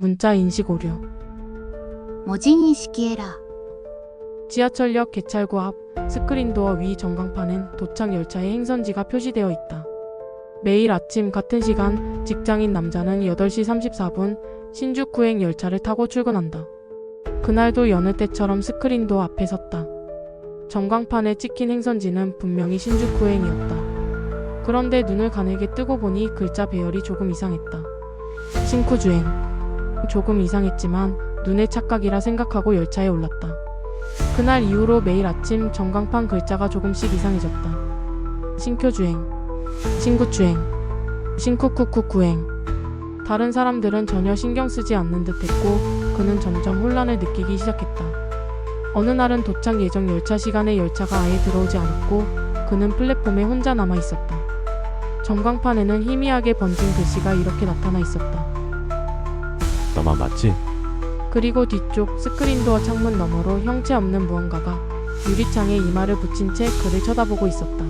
문자 인식 오류. 文字認識エラー 지하철역 개찰구 앞 스크린도어 위 전광판엔 도착 열차의 행선지가 표시되어 있다. 매일 아침 같은 시간 직장인 남자는 8시 34분 신주쿠행 열차를 타고 출근한다. 그날도 여느 때처럼 스크린도어 앞에 섰다. 전광판에 찍힌 행선지는 분명히 신주쿠행이었다. 그런데 눈을 가늘게 뜨고 보니 글자 배열이 조금 이상했다. 신쿠주행. 조금 이상했지만 눈의 착각이라 생각하고 열차에 올랐다. 그날 이후로 매일 아침 전광판 글자가 조금씩 이상해졌다. 신교주행, 신구주행, 신쿠쿠쿠구행. 다른 사람들은 전혀 신경 쓰지 않는 듯 했고, 그는 점점 혼란을 느끼기 시작했다. 어느 날은 도착 예정 열차 시간에 열차가 아예 들어오지 않았고, 그는 플랫폼에 혼자 남아 있었다. 전광판에는 희미하게 번진 글씨가 이렇게 나타나 있었다. 너만 맞지? 그리고 뒤쪽 스크린도어 창문 너머로 형체 없는 무언가가 유리창에 이마를 붙인 채 그를 쳐다보고 있었다.